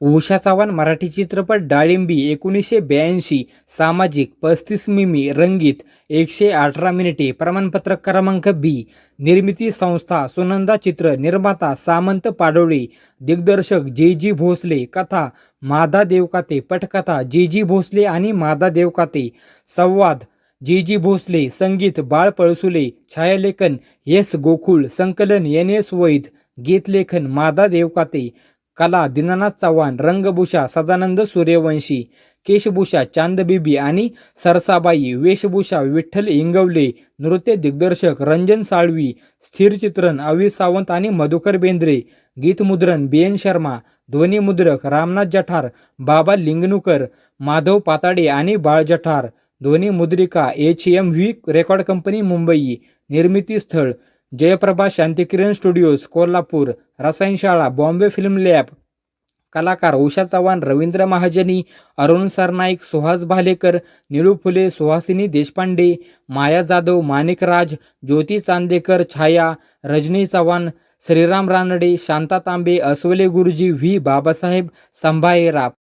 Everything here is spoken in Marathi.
उषा चव्हाण मराठी चित्रपट डाळिंबी एकोणीसशे ब्याऐंशी सामाजिक पस्तीस मिमी रंगीत एकशे अठरा मिनिटे प्रमाणपत्र क्रमांक बी निर्मिती संस्था सुनंदा चित्र निर्माता सामंत पाडोळे दिग्दर्शक जे जी भोसले कथा माधा देवकाते पटकथा जे जी भोसले आणि माधा देवकाते संवाद जे जी भोसले संगीत बाळ पळसुले छायालेखन एस. गोकुळ संकलन एन. एस. वैद गीतलेखन माधा देवकाते कला दीनानाथ चव्हाण रंगभूषा सदानंद सूर्यवंशी केशभूषा चांदबिबी आणि सरसाबाई वेशभूषा विठ्ठल इंगवले नृत्य दिग्दर्शक रंजन साळवी स्थिरचित्रण अवी सावंत आणि मधुकर बेंद्रे गीतमुद्रण बी एन शर्मा ध्वनिमुद्रक रामनाथ जठार बाबा लिंगणूकर माधव पाताडे आणि बाळ जठार ध्वनी मुद्रिका H M V record company Mumbai निर्मिती स्थळ जयप्रभा शांतिकिरण स्टुडिओज कोल्हापूर रसायनशाळा बॉम्बे फिल्म लॅब. कलाकार उषा चव्हाण रवींद्र महाजनी अरुण सरनाईक सुहास भालेकर निळू फुले सुहासिनी देशपांडे माया जाधव माणिकराज ज्योती चांदेकर छाया रजनी चव्हाण श्रीराम रानडे शांता तांबे अस्वले गुरुजी व्ही. बाबासाहेब संभाएराव